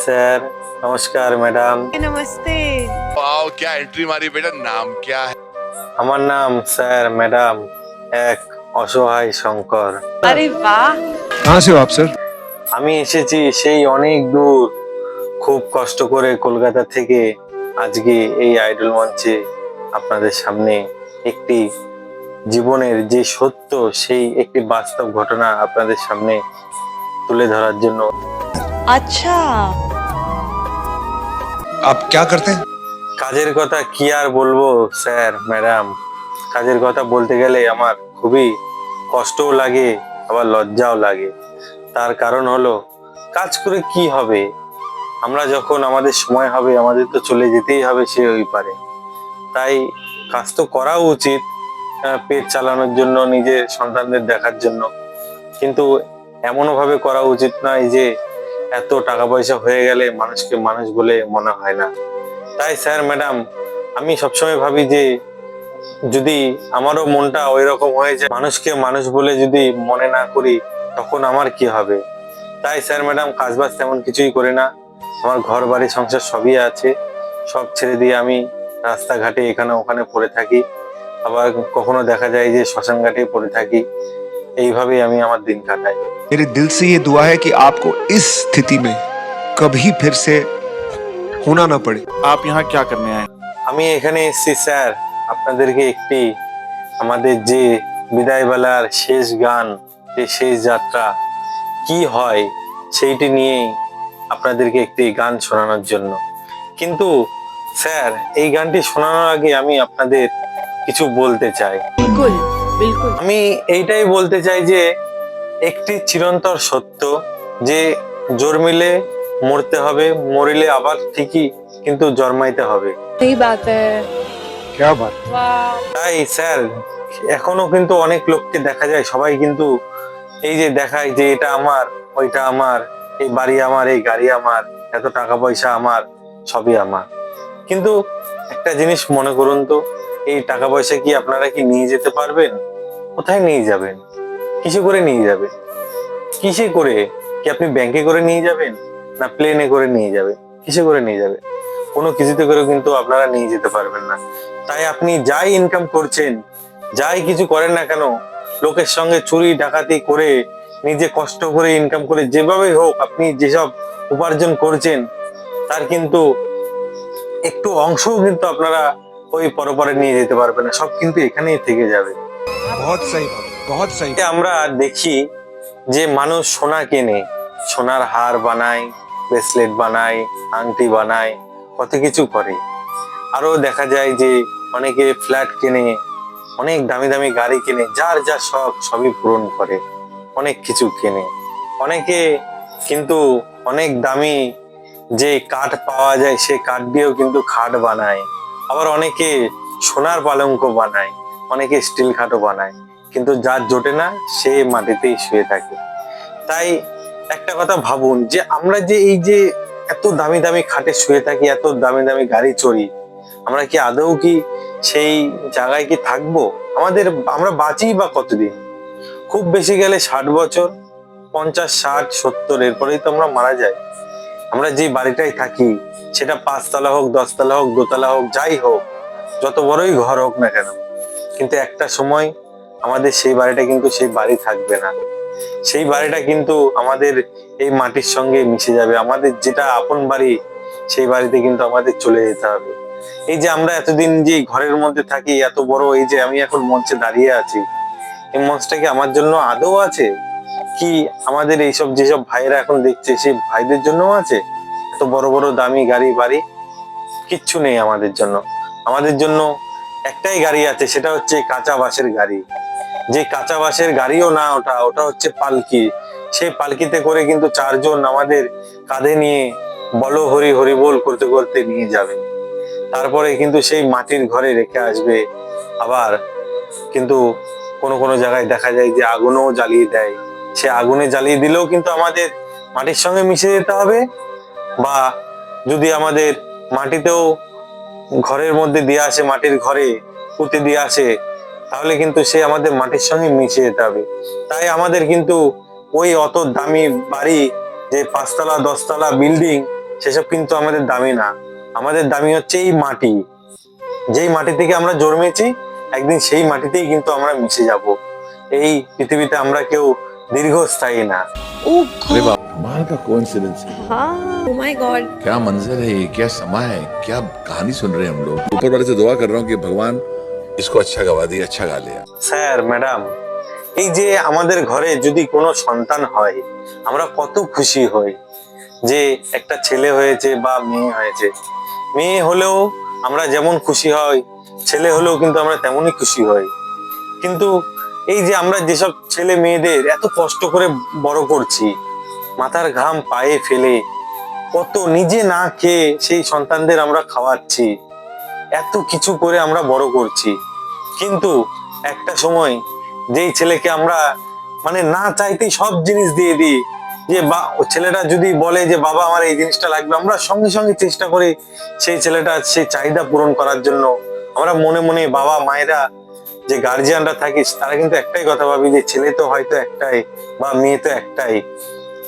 নমস্কার স্যার নমস্কার ম্যাডাম नमस्ते वाओ क्या एंट्री मारी बेटा नाम क्या है আমার নাম স্যার ম্যাডাম এক অসহায় শঙ্কর अरे वाह कहाँ से हो आप सर আমি এসেছি সেই অনেক দূর খুব কষ্ট করে কলকাতা থেকে আজকে এই আইডল মঞ্চে আপনাদের সামনে একটি জীবনের যে সত্য সেই একটি বাস্তব ঘটনা আপনাদের সামনে তুলে ধরার জন্য अच्छा आप क्या करते हैं কাজের কথা কি আর বলবো স্যার ম্যাডাম কাজের কথা বলতে গেলে আমার খুবই কষ্টও লাগে আবার লজ্জাও লাগে তার কারণ হলো কাজ করে কি হবে আমরা যখন আমাদের সময় হবে আমাদের তো চলে যেতেই হবে সে ওই পারে তাই কাজ তো করা উচিত আহ, পেট চালানোর জন্য নিজের সন্তানদের দেখার জন্য কিন্তু এমনও ভাবে করা উচিত নয় যে এত টাকা পয়সা হয়ে গেলে মানুষকে মানুষ বলে মনে হয় না। তাই স্যার, ম্যাডাম, আমি সবসময় ভাবি যে যদি আমারও মনটা ওই রকম হয়ে যায়, মানুষকে মানুষ বলে যদি মনে না করি, তখন আমার কি হবে? তাই স্যার, ম্যাডাম, কাজবাজ তেমন কিছুই করি না। আমার ঘর, বাড়ি, সংসার সবই আছে। সব ছেড়ে দিয়ে আমি রাস্তাঘাটে এখানে ওখানে পড়ে থাকি। আবার কখনো দেখা যায় যে শ্মশান ঘাটে পড়ে থাকি। এইভাবেই আমি আমার দিন কাটাই मेरे दिल से ये दुआ है कि आपको इस स्थिति में कभी फिर से होना ना पड़े आप यहाँ क्या करने आए আমি এখানে এসেছি স্যার আপনাদেরকে একটি আমাদের যে বিদায়বেলার শেষ গান যে শেষ যাত্রা কি হয় সেইটি নিয়েই আপনাদেরকে একটি গান শোনানোর জন্য কিন্তু স্যার এই গানটি শোনানোর আগে আমি আপনাদের কিছু বলতে চাই बिल्कुल বিলকুল। আমি এইটাই বলতে চাই যে একটি চিরন্তর সত্য যে জোর মিলে মরতে হবে মরিলে আবার ঠিকই কিন্তু জন্মাইতে হবে। বাত। তাই স্যার এখনও কিন্তু অনেক লোককে দেখা যায় সবাই কিন্তু এই যে দেখায় যে এটা আমার ওইটা আমার এই বাড়ি আমার এই গাড়ি আমার এত টাকা পয়সা আমার সবই আমার। কিন্তু একটা জিনিস মনে করুন তো এই টাকা পয়সা কি আপনারা কি নিয়ে যেতে পারবেন? কোথায় নিয়ে যাবেন? কিসে করে নিয়ে যাবেন? কিসে করে? কি আপনি ব্যাংকে করে নিয়ে যাবেন? না প্লেনে করে নিয়ে যাবেন? কিসে করে নিয়ে যাবেন? কোনো কিছুতে করে কিন্তু আপনারা নিয়ে যেতে পারবেন না। তাই আপনি যাই ইনকাম করছেন, যাই কিছু করেন না কেন, লোকের সঙ্গে চুরি, ডাকাতি করে, নিজে কষ্ট করে ইনকাম করে, যেভাবে হোক আপনি যেসব উপার্জন করছেন, তার কিন্তু একটু অংশও কিন্তু আপনারা ওই পরপরে নিয়ে যেতে পারবেন না। সব কিন্তু এখানেই থেকে যাবে। বহুত সাহি বহুত সাহি আমরা দেখি যে মানুষ সোনা কেনে, সোনার হার বানায় ব্রেসলেট বানায়, আংটি বানায়, কত কিছু করে। আরও দেখা যায় যে অনেকে ফ্ল্যাট কেনে, অনেক দামি দামি গাড়ি কেনে, যার যা শখ সবই পূরণ করে, অনেক কিছু কেনে। অনেকে কিন্তু অনেক দামি যে কাঠ পাওয়া যায়, সে কাঠ দিয়েও কিন্তু খাট বানায়। আবার অনেকে সোনার পালঙ্ক বানায়। অনেকে স্টিল খাটও বানায়, কিন্তু যার জোটে না, সে মাটিতেই শুয়ে থাকে। তাই একটা কথা ভাবুন যে, আমরা যে এই যে এত দামি দামি খাটে শুয়ে থাকি, এত দামি দামি গাড়ি চড়ি, আমরা কি আদৌ কি সেই জায়গায় কি থাকব? আমাদের আমরা বাঁচি বা কতদিন? খুব বেশি গেলে ষাট বছর, পঞ্চাশ, ষাট, সত্তর, এরপরেই তো আমরা মারা যাই। আমরা যে বাড়িটাই থাকি, সেটা পাঁচতলা হোক, দশতলা হোক, দোতলা হোক, যাই হোক, যত বড়ই ঘর হোক না কেন কিন্তু একটা সময় আমাদের সেই বাড়িটা কিন্তু সেই বাড়ি থাকবে না। সেই বাড়িটা কিন্তু আমাদের এই মাটির সঙ্গে মিশে যাবে। আমাদের যেটা আপন বাড়ি, সেই বাড়িতে কিন্তু আমাদের চলে যেতে হবে। এই যে আমরা এতদিন যে ঘরের মধ্যে থাকি, এত বড়, এই যে আমি এখন মঞ্চে দাঁড়িয়ে আছি, এই মঞ্চটা কি আমার জন্য আদৌ আছে? কি আমাদের এইসব যেসব ভাইয়েরা এখন দেখছে, সেই ভাইদের জন্য আছে? এত বড় বড়, দামি গাড়ি, বাড়ি? কিচ্ছু নেই আমাদের জন্য। আমাদের জন্য একটাই গাড়ি আছে, সেটা হচ্ছে কাঁচা বাঁশের গাড়ি। যে কাঁচা বাঁশের গাড়িও না ওটা ওটা হচ্ছে পালকি। সেই পালকিতে করে কিন্তু চারজন আমাদের কাঁধে নিয়ে বলো হরি হরি বল করতে করতে নিয়ে যাবে। তারপরে কিন্তু সেই মাটির ঘরে রেখে আসবে। আবার কিন্তু কোনো কোনো জায়গায় দেখা যায় যে আগুনও জ্বালিয়ে দেয়। সে আগুনে জ্বালিয়ে দিলেও কিন্তু আমাদের মাটির সঙ্গে মিশে যেতে হবে। বা যদি আমাদের মাটিতেও ঘরের মধ্যে দিয়ে আসে, মাটির ঘরে পুঁতে দিয়ে আসে, তাহলে কিন্তু সে আমাদের মাটির সঙ্গে মিশে যেতে হবে। তাই আমাদের কিন্তু ওই অত দামি বাড়ি, যে পাঁচতলা, দশতলা বিল্ডিং সেসব কিন্তু আমাদের দামি না। আমাদের দামি হচ্ছে এই মাটি। যেই মাটি থেকে আমরা জন্মেছি, একদিন সেই মাটিতেই কিন্তু আমরা মিশে যাব। এই পৃথিবীতে আমরা কেউ দীর্ঘস্থায়ী না Oh अरे God. बाप कमाल का कोइंसिडेंस है हाँ Oh my God. क्या मंजर है ये क्या समा है क्या कहानी सुन रहे हैं हम लोग ऊपर वाले से दुआ कर रहा हूँ कि भगवान इसको अच्छा गवा दिया अच्छा गा लिया স্যার ম্যাডাম এই যে আমাদের ঘরে যদি কোনো সন্তান হয় আমরা কত খুশি হই যে একটা ছেলে হয়েছে বা মেয়ে হয়েছে মেয়ে হলেও আমরা যেমন খুশি হই ছেলে হলেও কিন্তু আমরা তেমনই খুশি হই কিন্তু এই যে আমরা যেসব ছেলে মেয়েদের এত কষ্ট করে বড় করছি, মাথার ঘাম পায়ে ফেলে, কত নিজে না খেয়ে সেই সন্তানদের আমরা খাওয়াচ্ছি, এত কিছু করে আমরা বড় করছি। কিন্তু একটা সময় যেই ছেলেকে আমরা মানে না চাইতেই সব জিনিস দিয়ে দিই, যে বা, ছেলেটা যদি বলে যে, বাবা, আমার এই জিনিসটা লাগবে। আমরা সঙ্গে সঙ্গে চেষ্টা করি সেই ছেলেটা সেই চাহিদা পূরণ করার জন্য। আমরা মনে মনে বাবা, মায়েরা যে গার্জিয়ানরা থাকিস, তারা কিন্তু একটাই কথা ভাবি যে ছেলে তো হয়তো একটাই বা মেয়ে তো একটাই।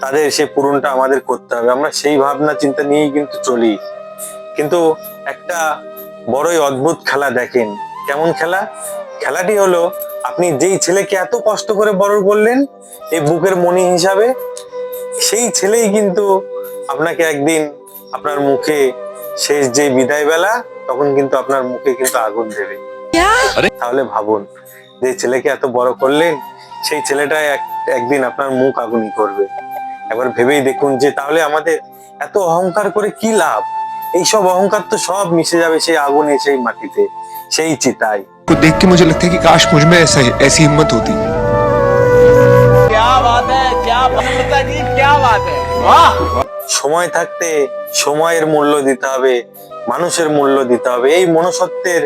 তাদের সে পূরণটা আমাদের করতে হবে। আমরা সেই ভাবনা চিন্তা নিয়েই কিন্তু চলি। কিন্তু একটা বড়ই অদ্ভুত খেলা দেখেন। কেমন খেলা? খেলাটি হলো, আপনি যেই ছেলেকে এত কষ্ট করে বড় করলেন, এই বুকের মনি হিসাবে, সেই ছেলেই কিন্তু আপনাকে একদিন আপনার মুখে শেষ যে বিদায় বেলা তখন কিন্তু আপনার মুখে কিন্তু আগুন দেবে। তাহলে ভাবুন যে ছেলেকে এত বড় করলেন সেই ছেলেটাই এক- একদিন আপনার মুখ আগুনি করবে একবার ভেবেই দেখুন যে তাহলে আমাদের এত অহংকার করে কি লাভ এইসব অহংকার তো সব মিশে যাবে সেই আগুনে সেই মাটিতে সেই চিতায় को देख के मुझे लगता है कि काश मुझ में ऐसा ऐसी हिम्मत होती क्या बात है क्या बात जी क्या बात है वाह সময় থাকতে সময়ের মূল্য দিতে হবে মানুষের মূল্য দিতে হবে এই মনুষ্যত্বের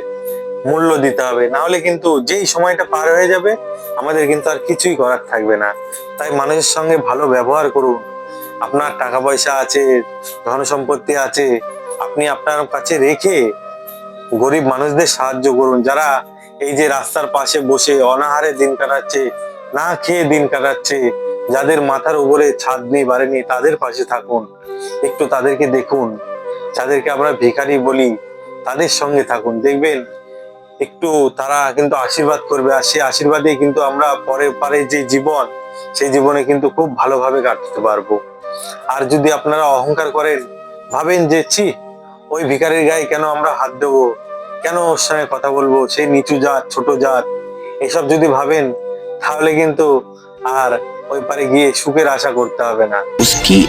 মূল্য দিতে হবে। না হলে কিন্তু যেই সময়টা পার হয়ে যাবে, আমাদের কিন্তু আর কিছুই করার থাকবে না। তাই মানুষের সঙ্গে ভালো ব্যবহার করুন। আপনার টাকা পয়সা আছে ধন সম্পত্তি আছে, আপনি আপনার কাছে রেখে গরিব মানুষদের সাহায্য করুন। যারা এই যে রাস্তার পাশে বসে অনাহারে দিন কাটাচ্ছে, না খেয়ে দিন কাটাচ্ছে, যাদের মাথার উপরে ছাদ নেই বাড়েনি, তাদের পাশে থাকুন। একটু তাদেরকে দেখুন। যাদেরকে আমরা ভিখারি বলি, তাদের সঙ্গে থাকুন। দেখবেন একটু তারা কিন্তু আশীর্বাদ করবে আর সেই আশীর্বাদে কিন্তু আমরা পরে পারে যে জীবন সেই জীবনে কিন্তু খুব ভালোভাবে কাটাতে পারবো আর যদি আপনারা অহংকার করেন ভাবেন যে ছি ওই ভিখারির গায়ে কেন আমরা হাত দেবো কেন ওর সঙ্গে কথা বলবো সেই নিচু জাত ছোট জাত এসব যদি ভাবেন তাহলে কিন্তু আর ওই পারে গিয়ে সুখের আশা করতে হবে না उसकी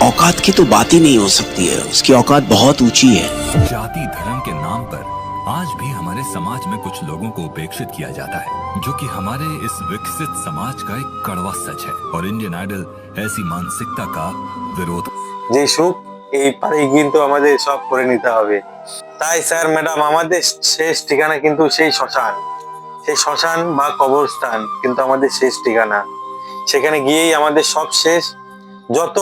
औकात की तो बात ही नहीं हो सकती है उसकी औकात बहुत ऊंची है जाति धर्म के नाम पर आज भी हमारे समाज में कुछ लोगों को उपेक्षित किया जाता है जो कि हमारे इस विकसित समाज का एक कड़वा सच है और इंडियन आइडल ऐसी मानसिकता का विरोध যে সুখ এই পারে কিন্তু আমাদের সব করে নিতে হবে তাই স্যার ম্যাডাম আমাদের শেষ ঠিকানা কিন্তু সেই শ্মশান সেই শ্মশান বা কবরস্থান কিন্তু আমাদের শেষ ঠিকানা সেখানে গিয়েই আমাদের সব শেষ যত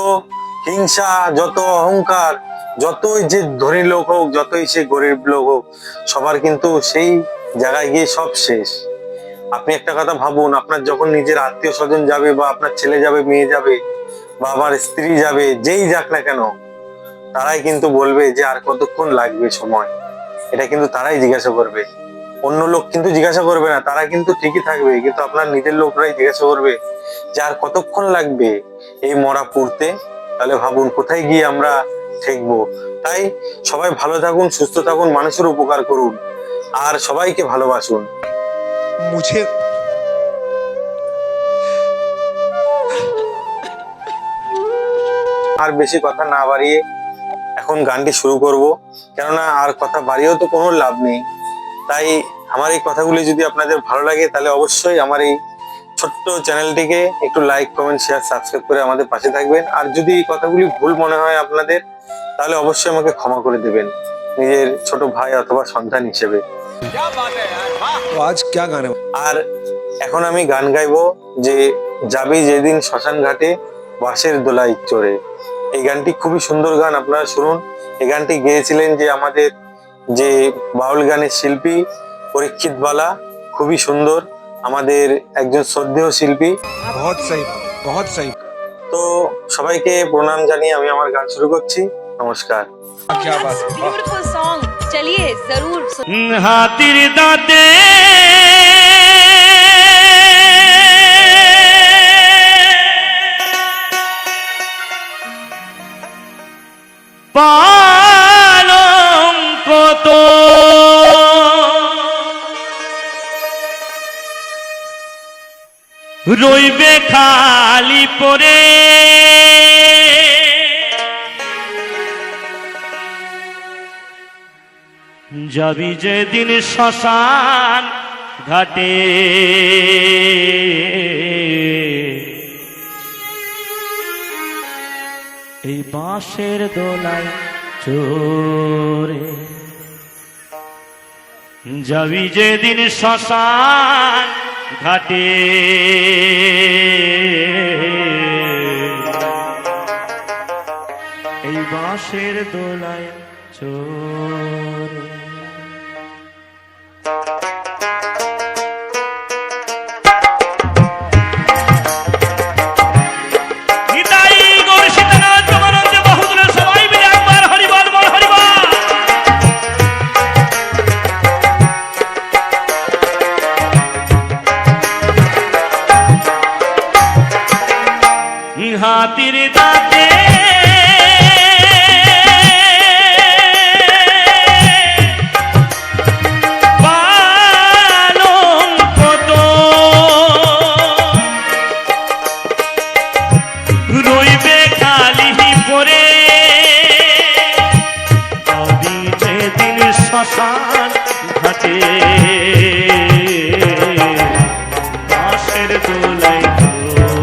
হিংসা যত অহংকার যতই যে ধনী লোক হোক, যতই সে গরিব লোক হোক, সবার কিন্তু সেই জায়গায় গিয়ে সব শেষ। আপনি একটা কথা ভাবুন, আপনার যখন নিজের আত্মীয় স্বজন যাবে বা আপনার ছেলে যাবে, মেয়ে যাবে বা আমার স্ত্রী যাবে, যেই যাক না কেন, তারাই কিন্তু বলবে যে আর কতক্ষণ লাগবে সময়। এটা কিন্তু তারাই জিজ্ঞাসা করবে। অন্য লোক কিন্তু জিজ্ঞাসা করবে না, তারা কিন্তু ঠিকই থাকবে, কিন্তু আপনার নিজের লোকরাই জিজ্ঞাসা করবে যে আর কতক্ষণ লাগবে এই মরা পুড়তে? তাহলে ভাবুন, কোথায় গিয়ে আমরা ঠেকবো। তাই সবাই ভালো থাকুন সুস্থ থাকুন মানুষের উপকার করুন। আর সবাইকে ভালোবাসুন। मुझे আর বেশি কথা না বাড়িয়ে এখন গানটি শুরু করব। কেননা আর কথা বাড়িয়েও তো কোনো লাভ নেই। তাই আমার এই কথাগুলি যদি আপনাদের ভালো লাগে তাহলে অবশ্যই আমার এই ছোট্ট চ্যানেলটিকে একটু লাইক কমেন্ট শেয়ার সাবস্ক্রাইব করে আমাদের পাশে থাকবেন। আর যদি এই কথাগুলি ভুল মনে হয় আপনাদের তাহলে অবশ্যই আমাকে ক্ষমা করে দেবেন নিজের ছোট ভাই অথবা সন্তান হিসেবে। আজ আর এখন আমি গান গাইবো যে যাবি যেদিন শ্মশান ঘাটে বাঁশের দোলাই চড়ে। এই গানটি খুবই সুন্দর গান আপনারা শুনুন। এই গানটি গেয়েছিলেন যে আমাদের যে বাউল গানের শিল্পী পরীক্ষিত বালা খুবই সুন্দর। আমাদের একজন শ্রদ্ধেয় শিল্পী। বহুত সাহি বহুত সাহি। তো সবাইকে প্রণাম জানিয়ে আমি আমার গান শুরু করছি। नमस्कार। क्या बात सॉन्ग चलिए ज़रूर हातिर दाते। पालों को तो रोई बे खाली पोरे। যাবি যেদিন শ্মশান ঘাটে। এই বাঁশের দোলায় চোরে যাবি যেদিন শ্মশান ঘাটে। এই বাঁশের দোলায় চোরে দোলাই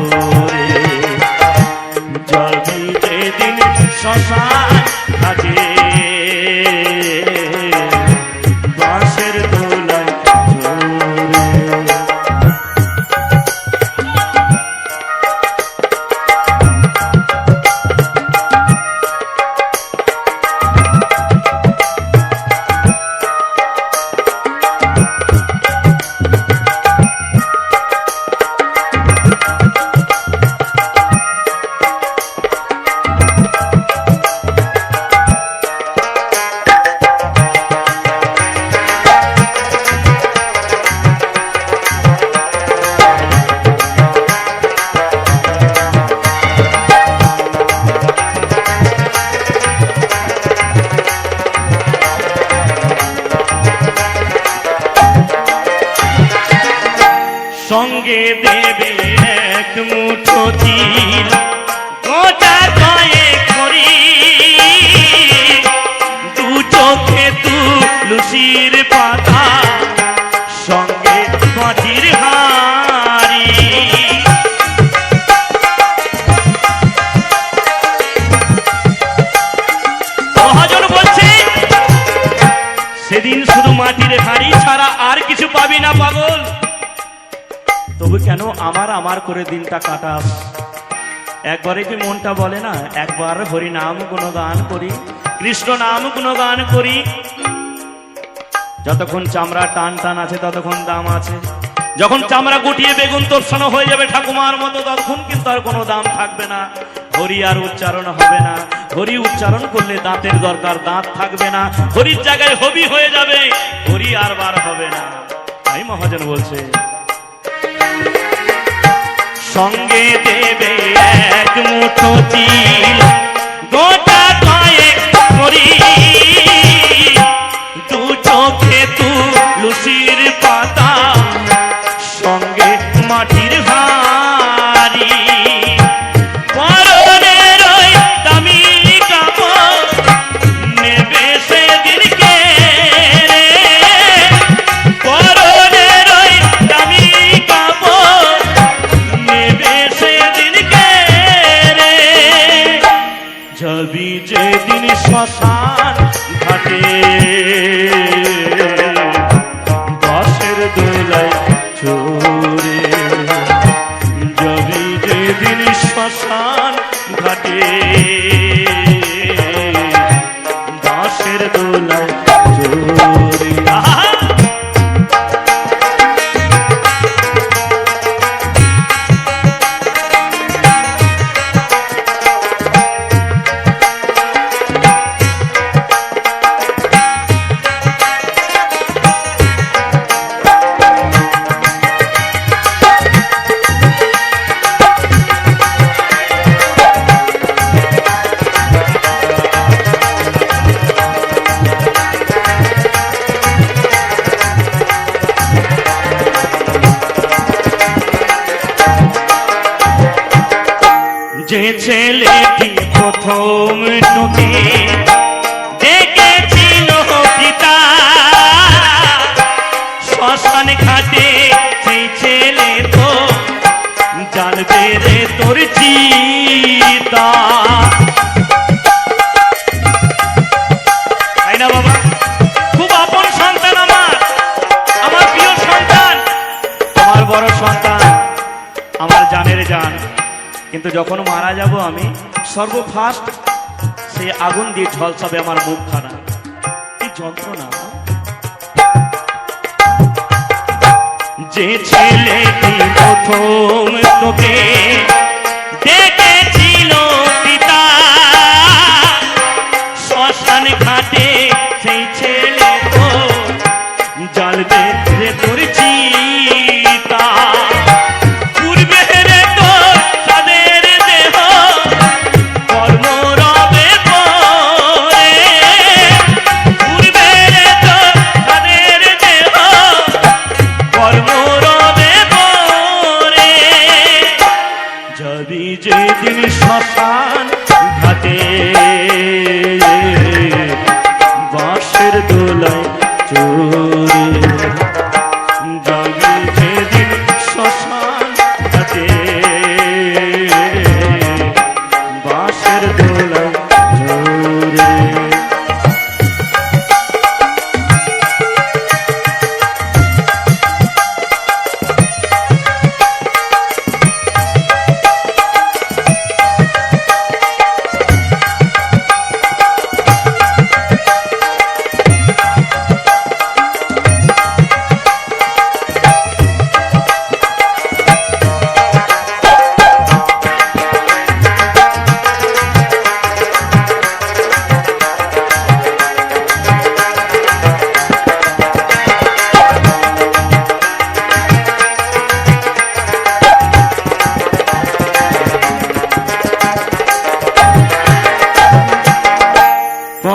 সঙ্গে দেবে এক মুঠো তিল। গোটা কয়ে করি। দু চোখে তু লুসির পাতা হাড়ি। মহাজন বলছে, সেদিন শুধু মাটির হাড়ি ছাড়া আর কিছু পাবি না কেন আমার আমার করে দিনটা কাটাস একবারে কি মনটা বলে না? একবার হরি নাম গুণগান করি, কৃষ্ণ নাম গুণগান করি। যতক্ষণ চামড়া টান টান আছে, ততক্ষণ দাম আছে। যখন চামড়া গুটিয়ে বেগুন তোরসানো হয়ে যাবে ঠাকুমার মতো, ততক্ষণ কিন্তু আর কোনো দাম থাকবে না। হরি আর উচ্চারণ হবে না। হরি উচ্চারণ করলে দাঁতের দরকার, দাঁত থাকবে না। হরির জায়গায় হবি হয়ে যাবে, হরি আর বার হবে না। তাই মহাজন বলছে সঙ্গে দেবে এক মুঠো চিল। গোটা কয়েক করি যেদিন শ্মশান ঘাটে। দশের দোলায় চোরে কিন্তু যখন মারা যাব আমি সর্বফার্স্ট সেই আগুন দিয়ে ঝলসাবে আমার মুখখানা। কি যন্ত্রণা যে ছেলেটি প্রথম তোকে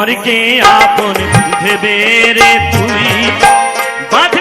मर के आपन देवे रे तुई। बात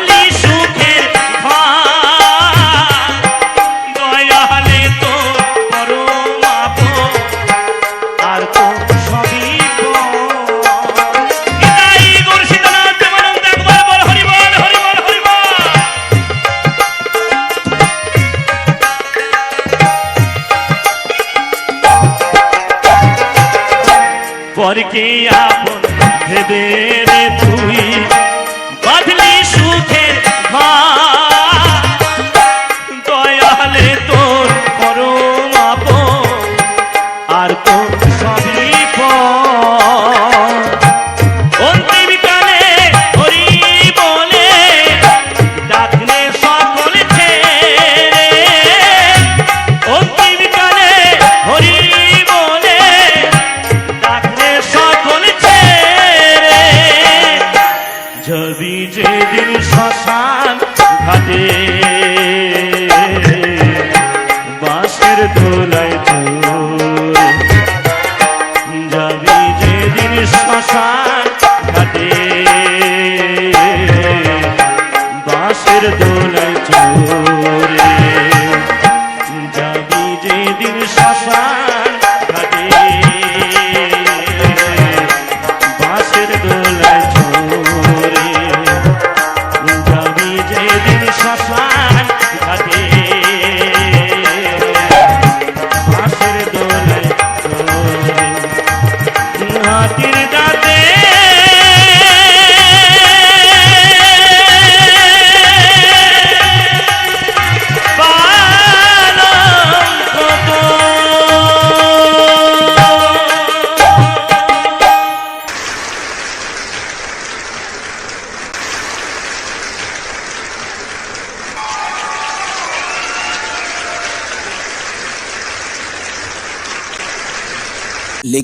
I'm sorry.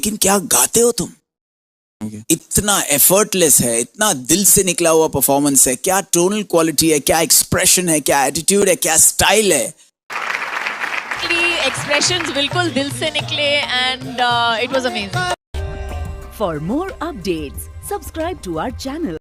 लेकिन क्या गाते हो तुम? Okay. इतना एफर्टलेस है इतना दिल से निकला हुआ परफॉर्मेंस है क्या टोनल क्वालिटी है क्या एक्सप्रेशन है क्या एटीट्यूड है क्या स्टाइल है? एक्सप्रेशन बिल्कुल दिल से निकले and it was amazing for more update subscribe to our channel